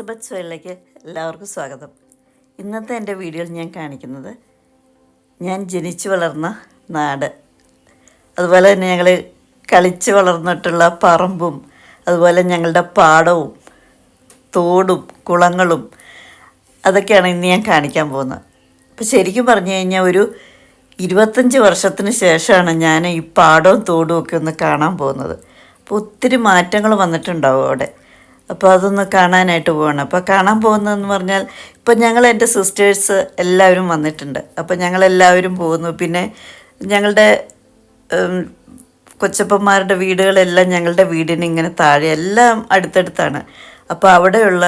Elizabeth സോയിലേക്ക് എല്ലാവർക്കും സ്വാഗതം. ഇന്നത്തെ എന്റെ വീഡിയോയിൽ ഞാൻ കാണിക്കുന്നത് ഞാൻ ജനിച്ചു വളർന്ന നാട്. അതുപോലെ തന്നെ ഞങ്ങൾ കളിച്ച് വളർന്നിട്ടുള്ള പറമ്പും അതുപോലെ ഞങ്ങളുടെ പാടവും തോടും കുളങ്ങളും അതൊക്കെയാണ് ഇന്ന് ഞാൻ കാണിക്കാൻ പോകുന്നത്. അപ്പോൾ ശരിക്കും പറഞ്ഞു കഴിഞ്ഞാൽ ഒരു ഇരുപത്തഞ്ച് വർഷത്തിന് ശേഷമാണ് ഞാൻ ഈ പാടവും തോടും ഒക്കെ ഒന്ന് കാണാൻ പോകുന്നത്. അപ്പോൾ ഒത്തിരി മാറ്റങ്ങൾ വന്നിട്ടുണ്ടാവും അവിടെ. അപ്പോൾ അതൊന്ന് കാണാനായിട്ട് പോവാണ്. അപ്പോൾ കാണാൻ പോകുന്നതെന്ന് പറഞ്ഞാൽ ഇപ്പം ഞങ്ങൾ എന്റെ സിസ്റ്റേഴ്സ് എല്ലാവരും വന്നിട്ടുണ്ട്. അപ്പോൾ ഞങ്ങളെല്ലാവരും പോകുന്നു. പിന്നെ ഞങ്ങളുടെ കൊച്ചപ്പന്മാരുടെ വീടുകളെല്ലാം ഞങ്ങളുടെ വീടിന് ഇങ്ങനെ താഴെ എല്ലാം അടുത്തടുത്താണ്. അപ്പോൾ അവിടെയുള്ള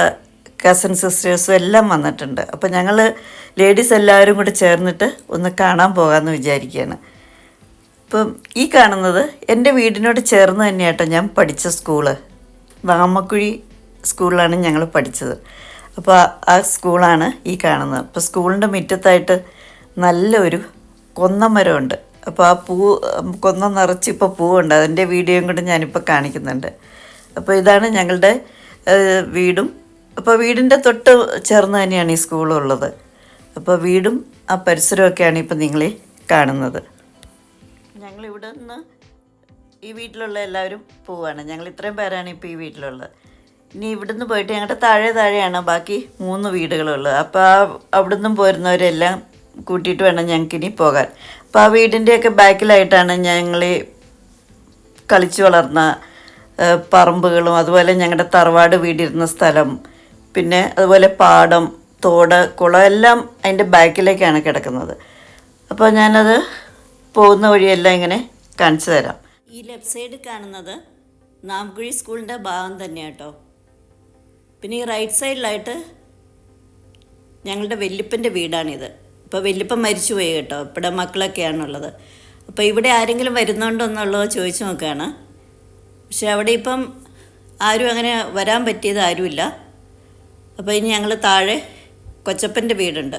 കസൻ സിസ്റ്റേഴ്സും എല്ലാം വന്നിട്ടുണ്ട്. അപ്പോൾ ഞങ്ങൾ ലേഡീസ് എല്ലാവരും കൂടി ചേർന്നിട്ട് ഒന്ന് കാണാൻ പോകാമെന്ന് വിചാരിക്കുകയാണ്. ഇപ്പം ഈ കാണുന്നത് എന്റെ വീടിനോട് ചേർന്ന് തന്നെയാട്ടോ ഞാൻ പഠിച്ച സ്കൂൾ. വാമക്കുഴി സ്കൂളിലാണ് ഞങ്ങൾ പഠിച്ചത്. അപ്പോൾ ആ- സ്കൂളാണ് ഈ കാണുന്നത്. അപ്പോൾ സ്കൂളിന്റെ മുറ്റത്തായിട്ട് നല്ലൊരു കൊന്നമരമുണ്ട്. അപ്പോൾ ആ പൂ കൊന്ന നിറച്ച് ഇപ്പോൾ പൂവുണ്ട്. അതിന്റെ വീഡിയോയും കൂടെ ഞാനിപ്പോൾ കാണിക്കുന്നുണ്ട്. അപ്പോൾ ഇതാണ് ഞങ്ങളുടെ വീടും. അപ്പോൾ വീടിന്റെ തൊട്ട് ചേർന്ന് തന്നെയാണ് ഈ സ്കൂളുള്ളത്. അപ്പോൾ വീടും ആ പരിസരമൊക്കെയാണ് ഇപ്പോൾ നിങ്ങൾ കാണുന്നത്. ഞങ്ങളിവിടെ നിന്ന് ഈ വീട്ടിലുള്ള എല്ലാവരും പോവാണ്. ഞങ്ങൾ ഇത്രയും പേരാണ് ഇപ്പോൾ ഈ വീട്ടിലുള്ളത്. ഇനി ഇവിടുന്ന് പോയിട്ട് ഞങ്ങളുടെ താഴെ താഴെയാണ് ബാക്കി മൂന്ന് വീടുകളുള്ളത് അപ്പോൾ ആ അവിടുന്ന് പോരുന്നവരെല്ലാം കൂട്ടിയിട്ട് വേണം ഞങ്ങൾക്ക് ഇനി പോകാൻ. അപ്പോൾ ആ വീടിന്റെയൊക്കെ ബാക്കിലായിട്ടാണ് ഞങ്ങൾ കളിച്ചു വളർന്ന പറമ്പുകളും അതുപോലെ ഞങ്ങളുടെ തറവാട് വീടിരുന്ന സ്ഥലം പിന്നെ അതുപോലെ പാടം തോട് കുളം എല്ലാം അതിന്റെ ബാക്കിലേക്കാണ് കിടക്കുന്നത്. അപ്പോൾ ഞാനത് പോകുന്ന വഴിയെല്ലാം ഇങ്ങനെ കാണിച്ചു തരാം. ഈ ലെഫ്റ്റ് സൈഡ് കാണുന്നത് നാംകുഴി സ്കൂളിന്റെ ഭാഗം തന്നെയാട്ടോ. പിന്നെ ഈ റൈറ്റ് സൈഡിലായിട്ട് ഞങ്ങളുടെ വല്യപ്പന്റെ വീടാണിത്. ഇപ്പോൾ വല്യപ്പൻ മരിച്ചുപോയി കേട്ടോ. ഇവിടെ മക്കളൊക്കെയാണുള്ളത്. അപ്പോൾ ഇവിടെ ആരെങ്കിലും വരുന്നുണ്ടോ എന്നുള്ളത് ചോദിച്ചു നോക്കുകയാണ് പക്ഷെ അവിടെ ഇപ്പം ആരും അങ്ങനെ വരാൻ പറ്റിയത് ആരുമില്ല. അപ്പോൾ ഇനി ഞങ്ങൾ താഴെ കൊച്ചപ്പന്റെ വീടുണ്ട്.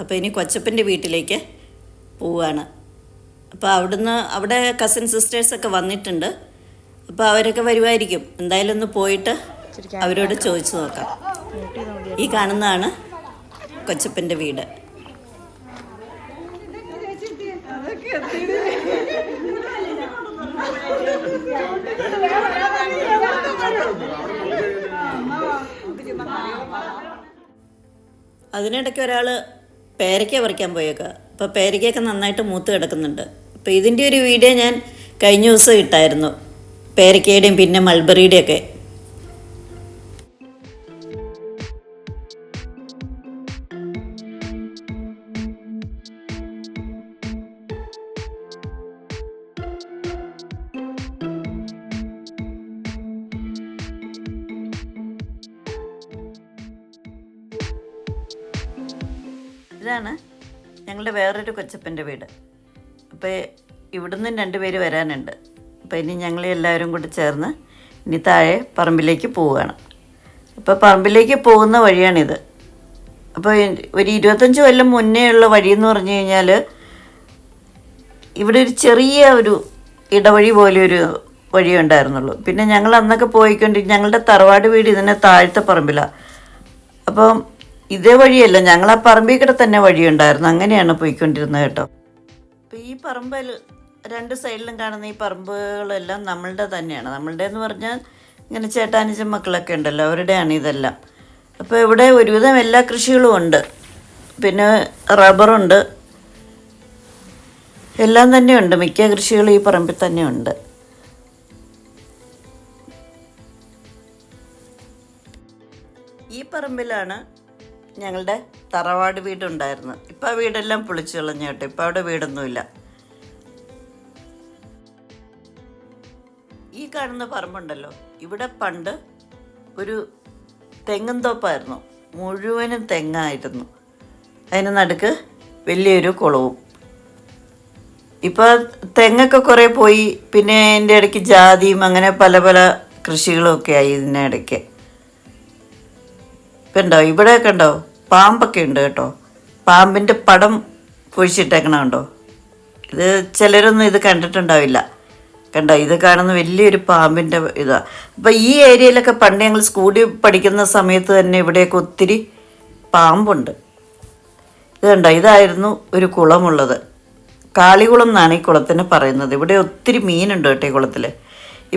അപ്പോൾ ഇനി കൊച്ചപ്പന്റെ വീട്ടിലേക്ക് പോവുകയാണ് അപ്പോൾ അവിടുന്ന് അവിടെ കസിൻ സിസ്റ്റേഴ്സൊക്കെ വന്നിട്ടുണ്ട്. അപ്പോൾ അവരൊക്കെ വരുമായിരിക്കും എന്തായാലും ഒന്ന് പോയിട്ട് അവരോട് ചോദിച്ചു നോക്കാം. ഈ കാണുന്നതാണ് കൊച്ചപ്പന്റെ വീട്. അതിനിടയ്ക്ക് ഒരാൾ പേരയ്ക്ക പറിക്കാൻ പോയേക്ക. അപ്പോൾ പേരയ്ക്കൊക്കെ നന്നായിട്ട് മൂത്ത് കിടക്കുന്നുണ്ട്. അപ്പോൾ ഇതിന്റെ ഒരു വീഡിയോ ഞാൻ കഴിഞ്ഞ ദിവസം ഇട്ടായിരുന്നു. പേരയ്ക്കയുടെയും പിന്നെ മൾബറിയുടെയും ഇതാണ് ഞങ്ങളുടെ വേറൊരു കൊച്ചപ്പന്റെ വീട്. അപ്പോൾ ഇവിടുന്ന് രണ്ടുപേര് വരാനുണ്ട്. അപ്പോൾ ഇനി ഞങ്ങൾ എല്ലാവരും കൂടി ചേർന്ന് ഇനി താഴെ പറമ്പിലേക്ക് പോവുകയാണ്. അപ്പോൾ പറമ്പിലേക്ക് പോകുന്ന വഴിയാണിത്. അപ്പോൾ ഒരു ഇരുപത്തഞ്ച് കൊല്ലം മുന്നേ ഉള്ള വഴിയെന്ന് പറഞ്ഞു കഴിഞ്ഞാൽ ഇവിടെ ഒരു ചെറിയ ഒരു ഇടവഴി പോലെ ഒരു വഴി ഉണ്ടായിരുന്നുള്ളൂ. പിന്നെ ഞങ്ങൾ അന്നൊക്കെ പോയിക്കൊണ്ട് ഞങ്ങളുടെ തറവാട് വീട് ഇതിനെ താഴത്തെ പറമ്പിലാണ് അപ്പം ഇതേ വഴിയല്ല ഞങ്ങൾ ആ പറമ്പിൽ കൂടെ തന്നെ വഴിയുണ്ടായിരുന്നു. അങ്ങനെയാണ് പോയിക്കൊണ്ടിരുന്നത് കേട്ടോ. അപ്പം ഈ പറമ്പിൽ രണ്ട് സൈഡിലും കാണുന്ന ഈ പറമ്പുകളെല്ലാം നമ്മളുടെ തന്നെയാണ്. നമ്മളുടെ എന്ന് പറഞ്ഞാൽ ഇങ്ങനെ ചേട്ടാനിച്ച മക്കളൊക്കെ ഉണ്ടല്ലോ അവരുടെയാണ് ഇതെല്ലാം. അപ്പോൾ ഇവിടെ ഒരുവിധം എല്ലാ കൃഷികളും ഉണ്ട്. പിന്നെ റബ്ബറുണ്ട്. എല്ലാം തന്നെയുണ്ട് മിക്ക കൃഷികളും ഈ പറമ്പിൽ തന്നെയുണ്ട് ഈ പറമ്പിലാണ് ഞങ്ങളുടെ തറവാട് വീടുണ്ടായിരുന്നു. ഇപ്പം ആ വീടെല്ലാം പൊളിച്ചു കളഞ്ഞു കേട്ടോ. ഇപ്പം അവിടെ വീടൊന്നുമില്ല. ഈ കാണുന്ന പറമ്പുണ്ടല്ലോ. ഇവിടെ പണ്ട് ഒരു തെങ്ങും തോപ്പായിരുന്നു. മുഴുവനും തെങ്ങായിരുന്നു. അതിന് നടുക്ക് വലിയൊരു കുളവും. ഇപ്പോൾ തെങ്ങൊക്കെ കുറേ പോയി. പിന്നെ അതിന്റെ ഇടയ്ക്ക് ജാതിയും അങ്ങനെ പല പല കൃഷികളും ഒക്കെ ആയി ഇതിനിടയ്ക്ക് ഇപ്പം ഉണ്ടോ ഇവിടെയൊക്കെ ഉണ്ടോ? പാമ്പൊക്കെ ഉണ്ട് കേട്ടോ. പാമ്പിന്റെ പടം കുഴിച്ചിട്ടേക്കണ കണ്ടോ? ഇത് ചിലരൊന്നും ഇത് കണ്ടിട്ടുണ്ടാവില്ല. കണ്ടോ? ഇത് കാണുന്ന വലിയൊരു പാമ്പിന്റെ ഇതാ. അപ്പം ഈ ഏരിയയിലൊക്കെ പണ്ട് ഞങ്ങൾ സ്കൂളിൽ പഠിക്കുന്ന സമയത്ത് തന്നെ ഇവിടെയൊക്കെ ഒത്തിരി പാമ്പുണ്ട്. ഇത് കണ്ടോ? ഇതായിരുന്നു ഒരു കുളമുള്ളത്. കാളികുളം എന്നാണ് ഈ കുളത്തിന് പറയുന്നത്. ഇവിടെ ഒത്തിരി മീനുണ്ട് കേട്ടോ ഈ കുളത്തിൽ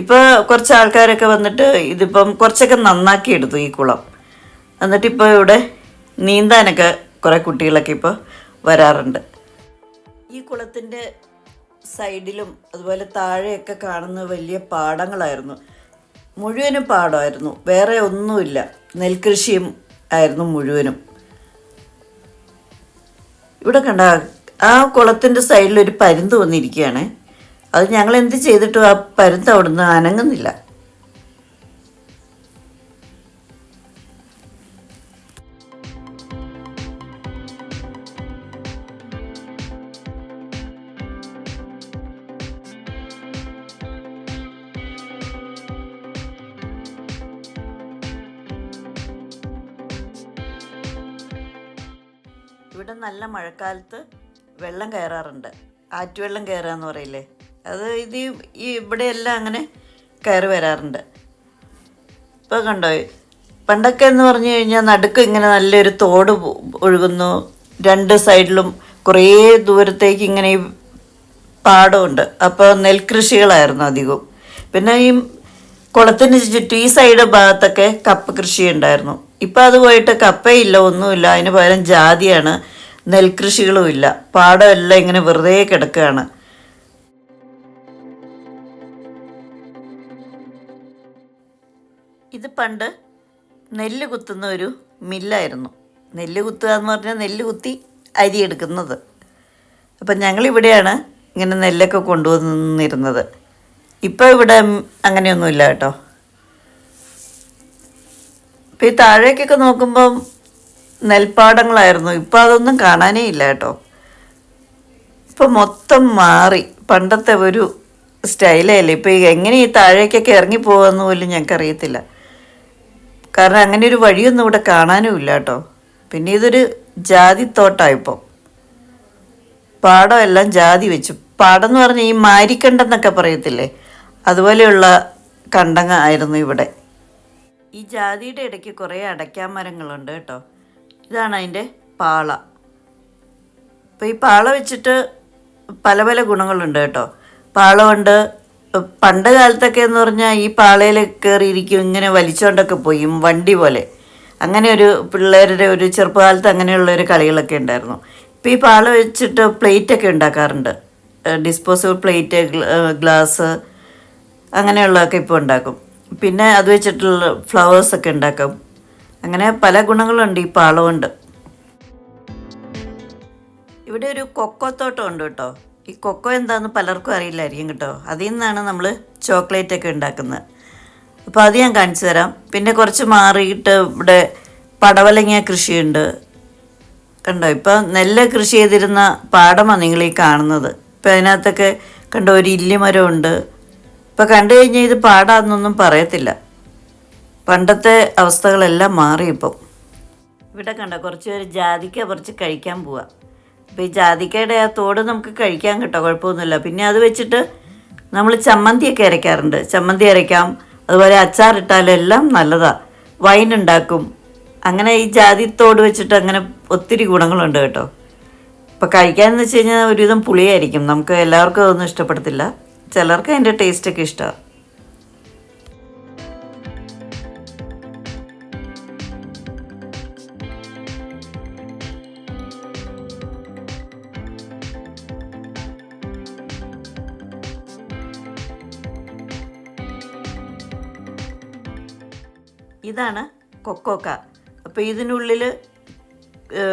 ഇപ്പോൾ കുറച്ച് ആൾക്കാരൊക്കെ വന്നിട്ട് ഇതിപ്പം കുറച്ചൊക്കെ നന്നാക്കി എടുത്തു ഈ കുളം. എന്നിട്ട് ഇപ്പോൾ ഇവിടെ നീന്താനൊക്കെ കുറേ കുട്ടികളൊക്കെ ഇപ്പോൾ വരാറുണ്ട്. ഈ കുളത്തിന്റെ സൈഡിലും അതുപോലെ താഴെയൊക്കെ കാണുന്ന വലിയ പാടങ്ങളായിരുന്നു. മുഴുവനും പാടമായിരുന്നു. വേറെ ഒന്നുമില്ല. നെൽകൃഷിയും ആയിരുന്നു മുഴുവനും. ഇവിടെ കണ്ട ആ കുളത്തിന്റെ സൈഡിൽ ഒരു പരുന്ത് വന്നിരിക്കുകയാണ്. അത് ഞങ്ങൾ എന്ത് ചെയ്തിട്ടും ആ പരുന്ത് അവിടുന്ന് അനങ്ങുന്നില്ല. ഇവിടെ നല്ല മഴക്കാലത്ത് വെള്ളം കയറാറുണ്ട്. ആറ്റുവെള്ളം കയറുക എന്ന് പറയില്ലേ? അത് ഇത് ഈ- ഇവിടെയെല്ലാം അങ്ങനെ കയറി വരാറുണ്ട്. ഇപ്പോൾ കണ്ടോ? പണ്ടൊക്കെ എന്ന് പറഞ്ഞു കഴിഞ്ഞാൽ നടുക്ക് ഇങ്ങനെ നല്ലൊരു തോട് ഒഴുകുന്നു. രണ്ട് സൈഡിലും കുറേ ദൂരത്തേക്ക് ഇങ്ങനെ ഈ പാടമുണ്ട്. അപ്പോൾ നെൽകൃഷികളായിരുന്നു അധികവും. പിന്നെ ഈ കുളത്തിന് ചുറ്റും ഈ സൈഡ് ഭാഗത്തൊക്കെ കപ്പ കൃഷി ഉണ്ടായിരുന്നു ഇപ്പം അത് പോയിട്ട് കപ്പയില്ല ഒന്നുമില്ല. അതിന് പകരം ജാതിയാണ്. നെൽകൃഷികളും ഇല്ല പാടമെല്ലാം ഇങ്ങനെ വെറുതെ കിടക്കുകയാണ്. ഇത് പണ്ട് നെല്ല് കുത്തുന്ന ഒരു മില്ലായിരുന്നു. നെല്ല് കുത്തുക എന്ന് പറഞ്ഞാൽ നെല്ല് കുത്തി അരി എടുക്കുന്നത്. അപ്പം ഞങ്ങളിവിടെയാണ് ഇങ്ങനെ നെല്ലൊക്കെ കൊണ്ടുവന്നിരുന്നത്. ഇപ്പോൾ ഇവിടെ അങ്ങനെയൊന്നുമില്ല കേട്ടോ. ഇപ്പം ഈ താഴേക്കൊക്കെ നോക്കുമ്പം നെൽപ്പാടങ്ങളായിരുന്നു. ഇപ്പം അതൊന്നും കാണാനേ ഇല്ല കേട്ടോ. ഇപ്പം മൊത്തം മാറി. പണ്ടത്തെ ഒരു സ്റ്റൈലല്ലേ. ഇപ്പം ഈ എങ്ങനെ ഈ താഴേക്കൊക്കെ ഇറങ്ങി പോകുമെന്ന് പോലും ഞങ്ങൾക്കറിയത്തില്ല. കാരണം അങ്ങനെ ഒരു വഴിയൊന്നും ഇവിടെ കാണാനും ഇല്ല കേട്ടോ. പിന്നെ ഇതൊരു ജാതിത്തോട്ടായിപ്പോൾ പാടം എല്ലാം ജാതി വെച്ചു. പാടം എന്ന് പറഞ്ഞാൽ ഈ മാരിക്കണ്ടെന്നൊക്കെ പറയത്തില്ലേ? അതുപോലെയുള്ള കണ്ടങ്ങ ആയിരുന്നു ഇവിടെ. ഈ ജാതിയുടെ ഇടയ്ക്ക് കുറേ അടയ്ക്കാൻ മരങ്ങളുണ്ട് കേട്ടോ. ഇതാണ് അതിന്റെ പാള. അപ്പോൾ ഈ പാള വെച്ചിട്ട് പല പല ഗുണങ്ങളുണ്ട് കേട്ടോ. പാള കൊണ്ട് പണ്ട് കാലത്തൊക്കെ എന്ന് പറഞ്ഞാൽ ഈ പാളയിൽ കയറിയിരിക്കും ഇങ്ങനെ വലിച്ചോണ്ടൊക്കെ പോയും വണ്ടി പോലെ. അങ്ങനെ ഒരു പിള്ളേരുടെ ഒരു ചെറുപ്പകാലത്ത് അങ്ങനെയുള്ള ഒരു കളികളൊക്കെ ഉണ്ടായിരുന്നു. ഇപ്പോൾ ഈ പാള വെച്ചിട്ട് പ്ലേറ്റൊക്കെ ഉണ്ടാക്കാറുണ്ട്. ഡിസ്പോസിബിൾ പ്ലേറ്റ് ഗ്ലാസ് അങ്ങനെയുള്ളതൊക്കെ ഇപ്പോൾ ഉണ്ടാക്കും. പിന്നെ അത് വെച്ചിട്ടുള്ള ഫ്ലവേഴ്സൊക്കെ ഉണ്ടാക്കാം. അങ്ങനെ പല ഗുണങ്ങളുണ്ട് ഈ പാള കൊണ്ട്. ഇവിടെ ഒരു കൊക്കോ തോട്ടം ഉണ്ട് കേട്ടോ. ഈ കൊക്കോ എന്താണെന്ന് പലർക്കും അറിയില്ലായിരിക്കും കേട്ടോ. അതിൽ നിന്നാണ് നമ്മൾ ചോക്ലേറ്റ് ഒക്കെ ഉണ്ടാക്കുന്നത്. അപ്പോൾ അത് ഞാൻ കാണിച്ചു തരാം. പിന്നെ കുറച്ച് മാറിയിട്ട് ഇവിടെ പടവലങ്ങ കൃഷിയുണ്ട്. കണ്ടോ? ഇപ്പം നെല്ല് കൃഷി ചെയ്തിരുന്ന പാടമാണ് നിങ്ങൾ ഈ കാണുന്നത്. ഇപ്പം അതിനകത്തൊക്കെ കണ്ടോ ഒരു ഇല്ലിമരമുണ്ട്. ഇപ്പം കണ്ടു കഴിഞ്ഞാൽ ഇത് പാടാന്നൊന്നും പറയത്തില്ല. പണ്ടത്തെ അവസ്ഥകളെല്ലാം മാറി ഇപ്പം. ഇവിടെ കണ്ട കുറച്ച് പേര് ജാതിക്ക കുറച്ച് കഴിക്കാൻ പോവാ. അപ്പോൾ ഈ ജാതിക്കയുടെ ആ തോട് നമുക്ക് കഴിക്കാൻ കേട്ടോ കുഴപ്പമൊന്നുമില്ല. പിന്നെ അത് വെച്ചിട്ട് നമ്മൾ ചമ്മന്തിയൊക്കെ അരയ്ക്കാറുണ്ട്. ചമ്മന്തി അരയ്ക്കാം അതുപോലെ അച്ചാറിട്ടാലും എല്ലാം നല്ലതാണ് വൈൻ ഉണ്ടാക്കും. അങ്ങനെ ഈ ജാതി തോട് വെച്ചിട്ട് അങ്ങനെ ഒത്തിരി ഗുണങ്ങളുണ്ട് കേട്ടോ. ഇപ്പം കഴിക്കാമെന്ന് വെച്ച് കഴിഞ്ഞാൽ ഒരുവിധം പുളിയായിരിക്കും. നമുക്ക് എല്ലാവർക്കും അതൊന്നും ഇഷ്ടപ്പെടത്തില്ല. ചിലർക്ക് അതിന്റെ ടേസ്റ്റൊക്കെ ഇഷ്ടമാണ് ഇതാണ് കൊക്കോക്ക അപ്പോൾ ഇതിനുള്ളിൽ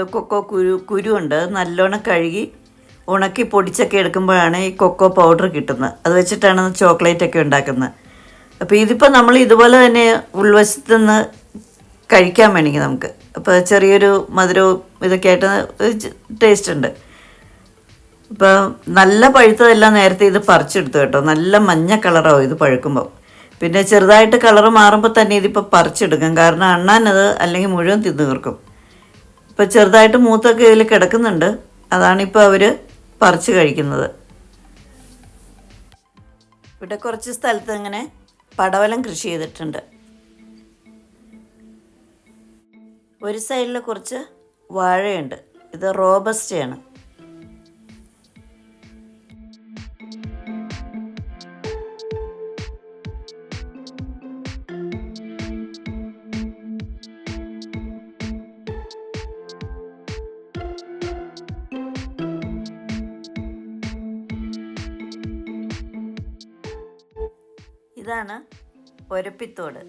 കൊക്കോ കുരു കുരുണ്ട് നല്ലോണം കഴുകി ഉണക്കി പൊടിച്ചൊക്കെ എടുക്കുമ്പോഴാണ് ഈ കൊക്കോ പൗഡർ കിട്ടുന്നത്. അത് വെച്ചിട്ടാണ് ചോക്ലേറ്റ് ഒക്കെ ഉണ്ടാക്കുന്നത്. അപ്പോൾ ഇതിപ്പോൾ നമ്മൾ ഇതുപോലെ തന്നെ ഉൾവശത്ത് നിന്ന് കഴിക്കാൻ വേണമെങ്കിൽ നമുക്ക്. അപ്പോൾ ചെറിയൊരു മധുരവും ഇതൊക്കെ ആയിട്ട് ടേസ്റ്റ് ഉണ്ട്. ഇപ്പോൾ നല്ല പഴുത്തതെല്ലാം നേരത്തെ ഇത് പറിച്ചെടുത്തു കേട്ടോ. നല്ല മഞ്ഞ കളറാവും ഇത് പഴുക്കുമ്പോൾ പിന്നെ ചെറുതായിട്ട് കളർ മാറുമ്പോൾ തന്നെ ഇതിപ്പോൾ പറിച്ചെടുക്കും. കാരണം അണ്ണാനത് അല്ലെങ്കിൽ മുഴുവൻ തിന്നു തീർക്കും. ഇപ്പോൾ ചെറുതായിട്ട് മൂത്തൊക്കെ ഇതിൽ കിടക്കുന്നുണ്ട്. അതാണിപ്പോൾ അവർ പറിച്ച് കഴിക്കുന്നത്. ഇവിടെ കുറച്ച് സ്ഥലത്ത് ഇങ്ങനെ പടവലം കൃഷി ചെയ്തിട്ടുണ്ട്. ഒരു സൈഡിൽ കുറച്ച് വാഴയുണ്ട്. ഇത് റോബസ്റ്റയാണ്. ഇതാണ് ഒരപ്പിത്തോട്.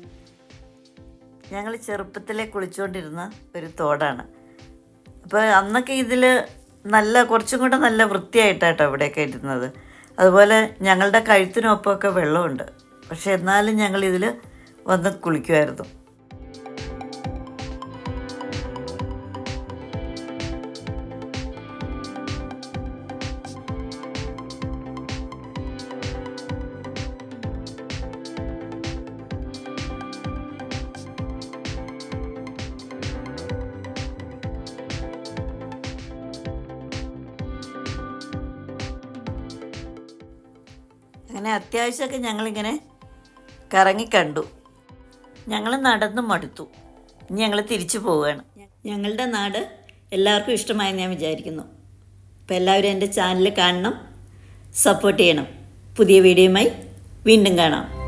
ഞങ്ങൾ ചെറുപ്പത്തിലെ കുളിച്ചുകൊണ്ടിരുന്ന ഒരു തോടാണ്. അപ്പോൾ അന്നൊക്കെ ഇതിൽ നല്ല കുറച്ചും കൂടെ നല്ല വൃത്തിയായിട്ടാട്ടോ ഇവിടെയൊക്കെ ഇരുന്നത്. അതുപോലെ ഞങ്ങളുടെ കഴുത്തിനൊപ്പമൊക്കെ വെള്ളമുണ്ട്. പക്ഷെ എന്നാലും ഞങ്ങളിതിൽ വന്ന് കുളിക്കുമായിരുന്നു. അങ്ങനെ അത്യാവശ്യമൊക്കെ ഞങ്ങളിങ്ങനെ കറങ്ങി കണ്ടു. ഞങ്ങൾ നടന്നു മടുത്തു. ഇനി ഞങ്ങൾ തിരിച്ചു പോവുകയാണ് ഞങ്ങളുടെ നാട് എല്ലാവർക്കും ഇഷ്ടമായെന്ന് ഞാൻ വിചാരിക്കുന്നു. അപ്പോൾ എല്ലാവരും എന്റെ ചാനൽ കാണണം സപ്പോർട്ട് ചെയ്യണം. പുതിയ വീഡിയോയുമായി വീണ്ടും കാണാം.